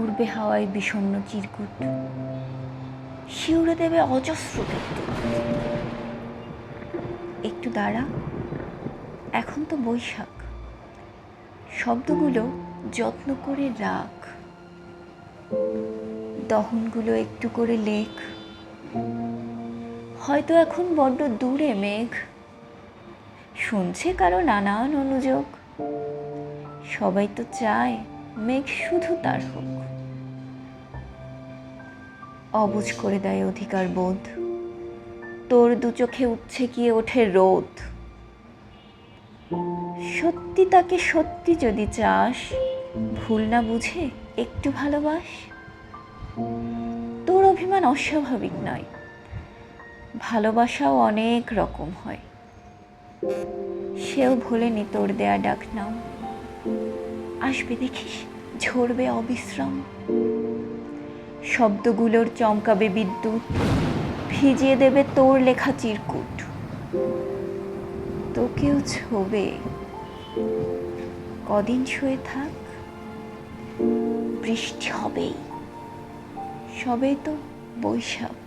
উড়বে হাওয়ায় বিষণ্ণ চিরকুট। শিউরে দেবে অজস্র বিদ্যুৎ একটু দাঁড়া, এখন তো বৈশাখ। শব্দগুলো যত্ন করে রাখ। দহনগুলো একটু করে লেখ। হয়তো এখন বড্ড দূরে মেঘ। শুনছে কারও নানান অনুযোগ। সবাই তো চায় মেঘ শুধু তার হোক। অবুঝ করে দেয় অধিকার বোধ। তোর দু চোখে উচ্ছে গিয়ে ওঠে রোদ সত্যি তাকে সত্যি যদি চাস, ভুল না বুঝে একটু ভালোবাস। তোর অভিমান অস্বাভাবিক নয়, ভালোবাসাও অনেক রকম হয়। সেও ভোলেনি তোর দেয়া ডাক নাম আসবে দেখিস, ঝরবে অবিশ্রাম। শব্দগুলোর চমকাবে বিদ্যুৎ, ভিজিয়ে দেবে তোর লেখা চিরকুট। তোকেও ছবে? কদিন শুয়ে থাক, বৃষ্টি হবেই। সবে তো বৈশাখ।